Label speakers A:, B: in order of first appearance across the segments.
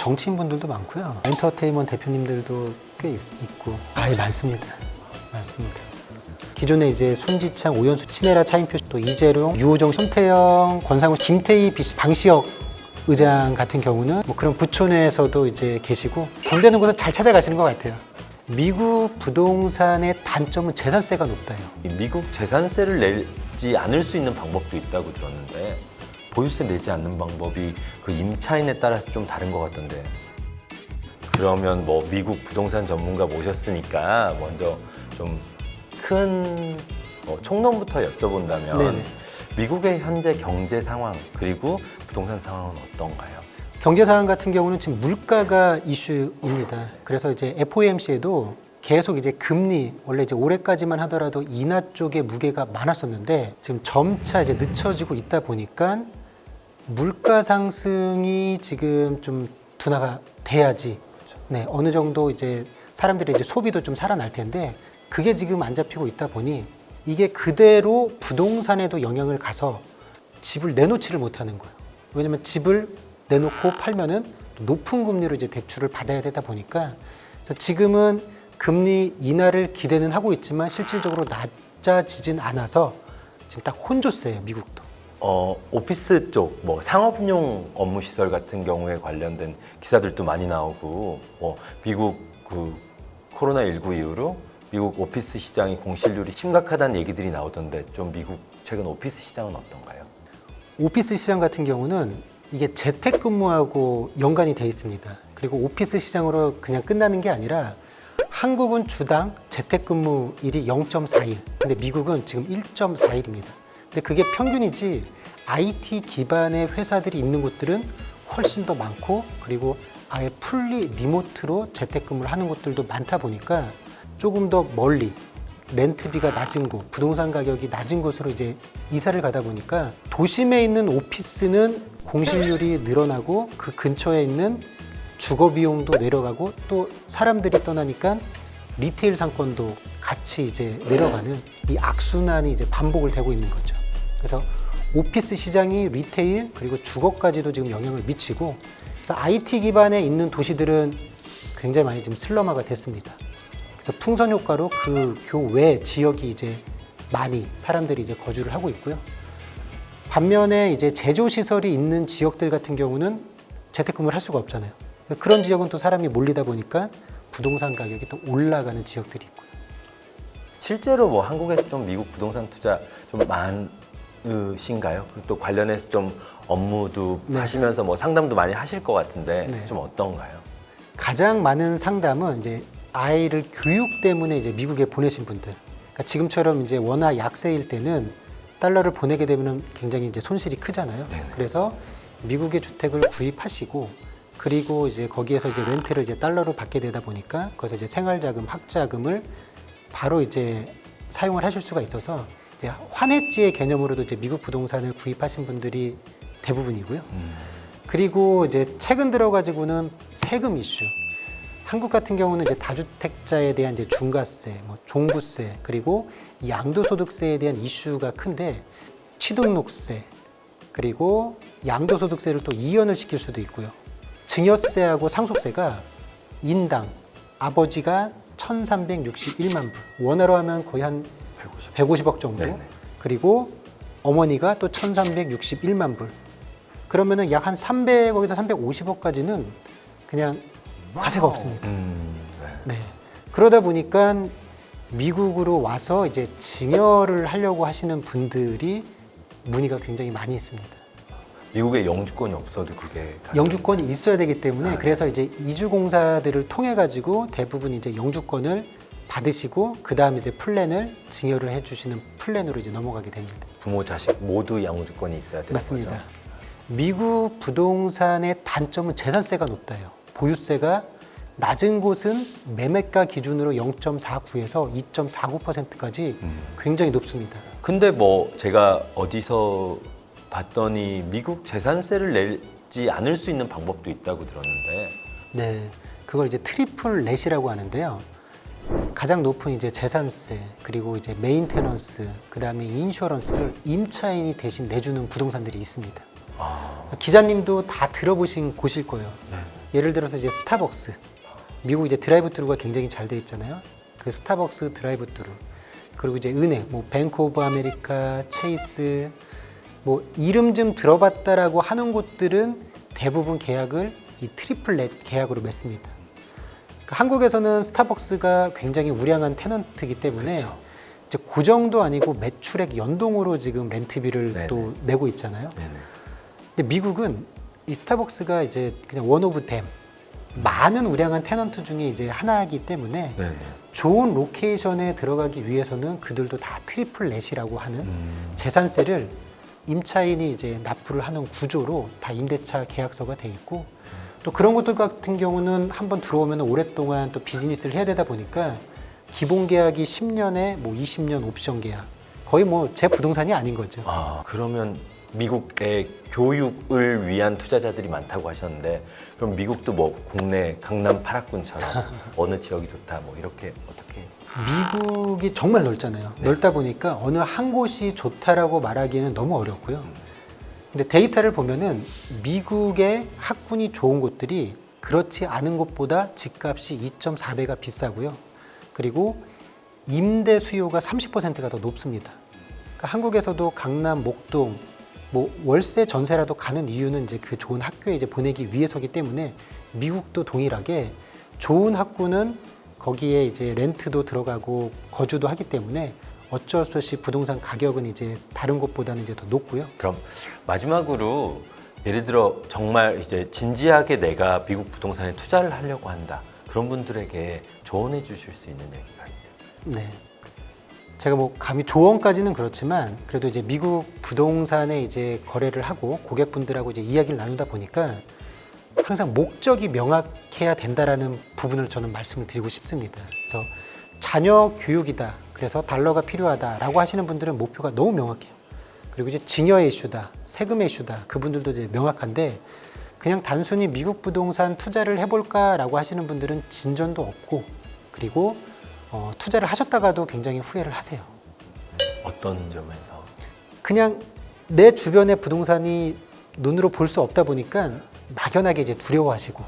A: 정치인분들도 많고요. 엔터테인먼트 대표님들도 꽤 있, 고 아예 많습니다. 많습니다. 기존에 이제 손지창, 오연수, 신혜라, 차인표, 또 이재룡, 유호정, 손태영, 권상우, 김태희, 비- 방시혁 의장 같은 경우는 뭐 그런 부촌에서도 이제 계시고 돈 되는 곳을 잘 찾아가시는 것 같아요. 미국 부동산의 단점은 재산세가 높다요.
B: 이 미국 재산세를 내지 않을 수 있는 방법도 있다고 들었는데 보유세 내지 않는 방법이 그 임차인에 따라서 좀 다른 것 같던데 그러면 뭐 미국 부동산 전문가 모셨으니까 먼저 좀큰 총론부터 여쭤본다면
A: 네네.
B: 미국의 현재 경제 상황 그리고 부동산 상황은 어떤가요?
A: 경제 상황 같은 경우는 지금 물가가 이슈입니다. 그래서 이제 FOMC에도 계속 이제 금리 원래 이제 올해까지만 하더라도 인하 쪽에 무게가 많았었는데 지금 점차 이제 늦춰지고 있다 보니까 물가 상승이 지금 좀 둔화가 돼야지 네 어느 정도 이제 사람들의 이제 소비도 좀 살아날 텐데 그게 지금 안 잡히고 있다 보니 이게 그대로 부동산에도 영향을 가서 집을 내놓지를 못하는 거예요. 왜냐면 집을 내놓고 팔면은 높은 금리로 이제 대출을 받아야 되다 보니까 지금은 금리 인하를 기대는 하고 있지만 실질적으로 낮아지진 않아서 지금 딱 혼조세예요 미국도.
B: 어, 오피스 쪽, 뭐 상업용 업무 시설 같은 경우에 관련된 기사들도 많이 나오고, 뭐 미국 그 코로나 19 이후로 미국 오피스 시장이 공실률이 심각하다는 얘기들이 나오던데 좀 미국 최근 오피스 시장은 어떤가요?
A: 오피스 시장 같은 경우는 이게 재택근무하고 연관이 돼 있습니다. 그리고 오피스 시장으로 그냥 끝나는 게 아니라 한국은 주당 재택근무 일이 0.4일, 근데 미국은 지금 1.4일입니다. 근데 그게 평균이지 IT 기반의 회사들이 있는 곳들은 훨씬 더 많고 그리고 아예 풀리 리모트로 재택근무를 하는 곳들도 많다 보니까 조금 더 멀리 렌트비가 낮은 곳, 부동산 가격이 낮은 곳으로 이제 이사를 가다 보니까 도심에 있는 오피스는 공실률이 늘어나고 그 근처에 있는 주거 비용도 내려가고 또 사람들이 떠나니까 리테일 상권도 같이 이제 내려가는 이 악순환이 이제 반복을 되고 있는 거죠. 그래서 오피스 시장이 리테일 그리고 주거까지도 지금 영향을 미치고 그래서 IT 기반에 있는 도시들은 굉장히 많이 지금 슬럼화가 됐습니다. 그래서 풍선 효과로 그 교외 지역이 이제 많이 사람들이 이제 거주를 하고 있고요. 반면에 이제 제조 시설이 있는 지역들 같은 경우는 재택근무를 할 수가 없잖아요. 그런 지역은 또 사람이 몰리다 보니까 부동산 가격이 또 올라가는 지역들이 있고요.
B: 실제로 뭐 한국에서 좀 미국 부동산 투자 좀 많 으신가요? 그리고 또 관련해서 좀 업무도
A: 네.
B: 하시면서 뭐 상담도 많이 하실 것 같은데
A: 네.
B: 좀 어떤가요?
A: 가장 많은 상담은 이제 아이를 교육 때문에 이제 미국에 보내신 분들. 그러니까 지금처럼 이제 원화 약세일 때는 달러를 보내게 되면 굉장히 이제 손실이 크잖아요.
B: 네네.
A: 그래서 미국의 주택을 구입하시고 그리고 이제 거기에서 이제 렌트를 이제 달러로 받게 되다 보니까 거기서 이제 생활자금, 학자금을 바로 이제 사용을 하실 수가 있어서 이제 환해지의 개념으로도 이제 미국 부동산을 구입하신 분들이 대부분이고요. 그리고 이제 최근 들어가지고는 세금 이슈. 한국 같은 경우는 이제 다주택자에 대한 이제 중과세, 뭐 종부세, 그리고 이 양도소득세에 대한 이슈가 큰데 취등록세, 그리고 양도소득세를 또 이연을 시킬 수도 있고요. 증여세하고 상속세가 인당 아버지가 1,361만 불, 원화로 하면 거의 한
B: 150.
A: 150 억 정도.
B: 네네.
A: 그리고 어머니가 또 1,361만 불. 그러면은 약 한 300억에서 350억까지는 그냥 과세가 없습니다.
B: 음, 네.
A: 네. 그러다 보니까 미국으로 와서 이제 증여를 하려고 하시는 분들이 문의가 굉장히 많이 있습니다.
B: 미국에 영주권이 없어도 그게
A: 영주권이 있어야 되기 때문에
B: 아, 네.
A: 그래서 이제 이주공사들을 통해 가지고 대부분 이제 영주권을 받으시고 그 다음 이제 플랜을 증여를 해주시는 플랜으로 이제 넘어가게 됩니다.
B: 부모 자식 모두 양주권이 있어야 되는
A: 맞습니다.
B: 거죠.
A: 미국 부동산의 단점은 재산세가 높다요. 보유세가 낮은 곳은 매매가 기준으로 0.49에서 2.49%까지
B: 음.
A: 굉장히 높습니다.
B: 근데 뭐 제가 어디서 봤더니 미국 재산세를 내지 않을 수 있는 방법도 있다고 들었는데
A: 네, 그걸 이제 트리플 넷이라고 하는데요. 가장 높은 이제 재산세 그리고 이제 메인테넌스 그다음에 인슈어런스를 임차인이 대신 내주는 부동산들이 있습니다.
B: 아,
A: 기자님도 다 들어보신 곳일 거예요.
B: 네.
A: 예를 들어서 이제 스타벅스 미국 이제 드라이브트루가 굉장히 잘 돼 있잖아요. 그 스타벅스 드라이브트루 그리고 이제 은행 뭐 뱅크 오브 아메리카, 체이스 뭐 이름 좀 들어봤다라고 하는 곳들은 대부분 계약을 이 트리플 넷 계약으로 맺습니다. 그러니까 한국에서는 스타벅스가 굉장히 우량한 테넌트이기 때문에
B: 그렇죠.
A: 이제 고정도 아니고 매출액 연동으로 지금 렌트비를
B: 네네.
A: 또 내고 있잖아요.
B: 네네.
A: 근데 미국은 이 스타벅스가 이제 그냥 원 오브 댐 많은 우량한 테넌트 중에 이제 하나이기 때문에
B: 네네.
A: 좋은 로케이션에 들어가기 위해서는 그들도 다 트리플 넷이라고 하는
B: 음.
A: 재산세를 임차인이 이제 납부를 하는 구조로 다 임대차 계약서가 돼 있고 또 그런 것들 같은 경우는 한번 들어오면 오랫동안 또 비즈니스를 해야 되다 보니까 기본 계약이 10년에 뭐 20년 옵션 계약 거의 뭐 제 부동산이 아닌 거죠.
B: 아 그러면 미국의 교육을 위한 투자자들이 많다고 하셨는데 그럼 미국도 뭐 국내 강남 파라군처럼 어느 지역이 좋다 뭐 이렇게 어떻게
A: 미국이 정말 넓잖아요. 넓다 보니까 어느 한 곳이 좋다라고 말하기에는 너무 어렵고요. 근데 데이터를 보면은 미국의 학군이 좋은 곳들이 그렇지 않은 곳보다 집값이 2.4배가 비싸고요. 그리고 임대 수요가 30%가 더 높습니다. 그러니까 한국에서도 강남, 목동, 뭐 월세 전세라도 가는 이유는 이제 그 좋은 학교에 이제 보내기 위해서기 때문에 미국도 동일하게 좋은 학구는 거기에 이제 렌트도 들어가고 거주도 하기 때문에 어쩔 수 없이 부동산 가격은 이제 다른 곳보다는 이제 더 높고요.
B: 그럼 마지막으로 예를 들어 정말 이제 진지하게 내가 미국 부동산에 투자를 하려고 한다 그런 분들에게 조언해 주실 수 있는 얘기가 있어요.
A: 네. 제가 뭐 감히 조언까지는 그렇지만 그래도 이제 미국 부동산에 이제 거래를 하고 고객분들하고 이제 이야기를 나누다 보니까 항상 목적이 명확해야 된다라는 부분을 저는 말씀을 드리고 싶습니다. 그래서 자녀 교육이다. 그래서 달러가 필요하다라고 하시는 분들은 목표가 너무 명확해요. 그리고 이제 증여의 이슈다, 세금의 이슈다. 그분들도 이제 명확한데 그냥 단순히 미국 부동산 투자를 해볼까라고 하시는 분들은 진전도 없고 그리고 어, 투자를 하셨다가도 굉장히 후회를 하세요.
B: 어떤 점에서
A: 그냥 내 주변의 부동산이 눈으로 볼 수 없다 보니까 막연하게 이제 두려워하시고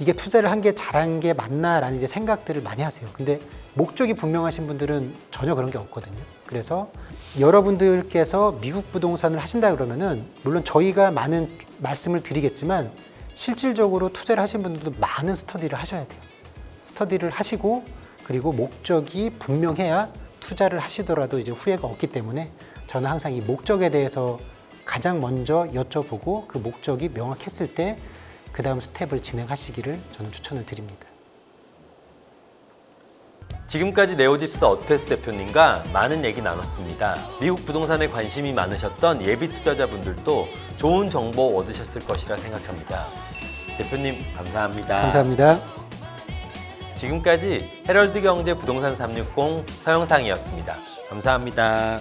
A: 이게 투자를 한 게 잘한 게 맞나라는 이제 생각들을 많이 하세요. 근데 목적이 분명하신 분들은 전혀 그런 게 없거든요. 그래서 여러분들께서 미국 부동산을 하신다 그러면은 물론 저희가 많은 말씀을 드리겠지만 실질적으로 투자를 하신 분들도 많은 스터디를 하셔야 돼요. 스터디를 하시고 그리고 목적이 분명해야 투자를 하시더라도 이제 후회가 없기 때문에 저는 항상 이 목적에 대해서 가장 먼저 여쭤보고 그 목적이 명확했을 때 그 다음 스텝을 진행하시기를 저는 추천을 드립니다.
B: 지금까지 네오집스 어테스 대표님과 많은 얘기 나눴습니다. 미국 부동산에 관심이 많으셨던 예비 투자자분들도 좋은 정보 얻으셨을 것이라 생각합니다. 대표님 감사합니다.
A: 감사합니다.
B: 지금까지 헤럴드 경제 부동산 360 서영상이었습니다. 감사합니다.